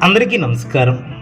అందరికీ నమస్కారం.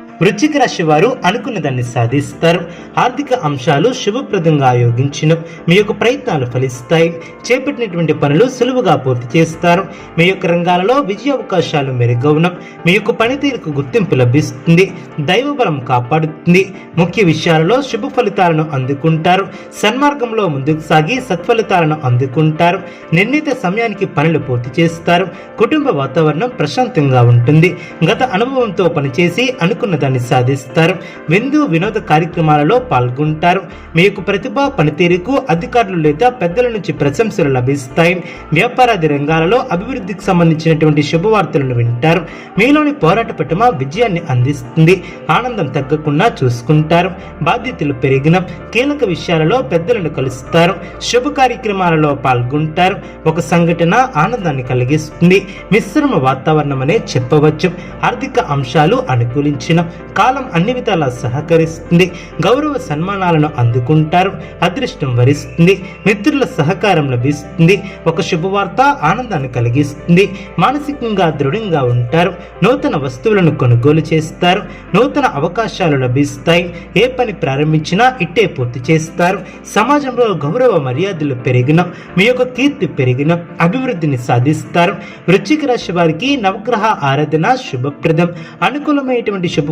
వృశ్చిక రాశి వారు అనుకున్న దాన్ని సాధిస్తారు. ఆర్థిక అంశాలు శుభప్రదంగా యోగించిన మీ యొక్క ప్రయత్నాలు ఫలిస్తాయి. చేపట్టినటువంటి పనులు సులువుగా పూర్తి చేస్తారు. మీ యొక్క రంగాలలో విజయ అవకాశాలు మెరుగవున. మీ యొక్క పనితీరుకు గుర్తింపు లభిస్తుంది. దైవబలం కాపాడుతుంది. ముఖ్య విషయాలలో శుభ ఫలితాలను అందుకుంటారు. సన్మార్గంలో ముందుకు సాగి సత్ఫలితాలను అందుకుంటారు. నిర్ణీత సమయానికి పనులు పూర్తి చేస్తారు. కుటుంబ వాతావరణం ప్రశాంతంగా ఉంటుంది. గత అనుభవంతో పనిచేసి అనుకున్న విజయాన్ని సాధిస్తారు. విందు వినోద కార్యక్రమాలలో పాల్గొంటారు. మీ యొక్క ప్రతిభ పనితీరుకు అధికారులు లేదా పెద్దల నుంచి ప్రశంసలు లభిస్తాయి. వ్యాపారాది రంగాలలో అభివృద్ధికి సంబంధించినటువంటి శుభవార్తలను వింటారు. మీలోని పోరాట పట్టుమ విజయాన్ని అందిస్తుంది. ఆనందం తగ్గకుండా చూసుకుంటారు. బాధ్యతలు పెరిగిన కీలక విషయాలలో పెద్దలను కలుస్తారు. శుభ కార్యక్రమాలలో పాల్గొంటారు. ఒక సంఘటన ఆనందాన్ని కలిగిస్తుంది. మిశ్రమ వాతావరణం అనే చెప్పవచ్చు. ఆర్థిక అంశాలు అనుకూలించిన కాలం అన్ని విధాలా సహకరిస్తుంది. గౌరవ సన్మానాలను అందుకుంటారు. అదృష్టం వరిస్తుంది. మిత్రుల సహకారం లభిస్తుంది. ఒక శుభవార్త ఆనందాన్ని కలిగిస్తుంది. మానసికంగా దృఢంగా ఉంటారు. నూతన వస్తువులను కొనుగోలు చేస్తారు. నూతన అవకాశాలు లభిస్తాయి. ఏ పని ప్రారంభించినా ఇట్టే పూర్తి చేస్తారు. సమాజంలో గౌరవ మర్యాదలు పెరిగిన మీ యొక్క కీర్తి పెరిగిన అభివృద్ధిని సాధిస్తారు. వృశ్చిక రాశి వారికి నవగ్రహ ఆరాధన శుభప్రదం. అనుకూలమైనటువంటి శుభ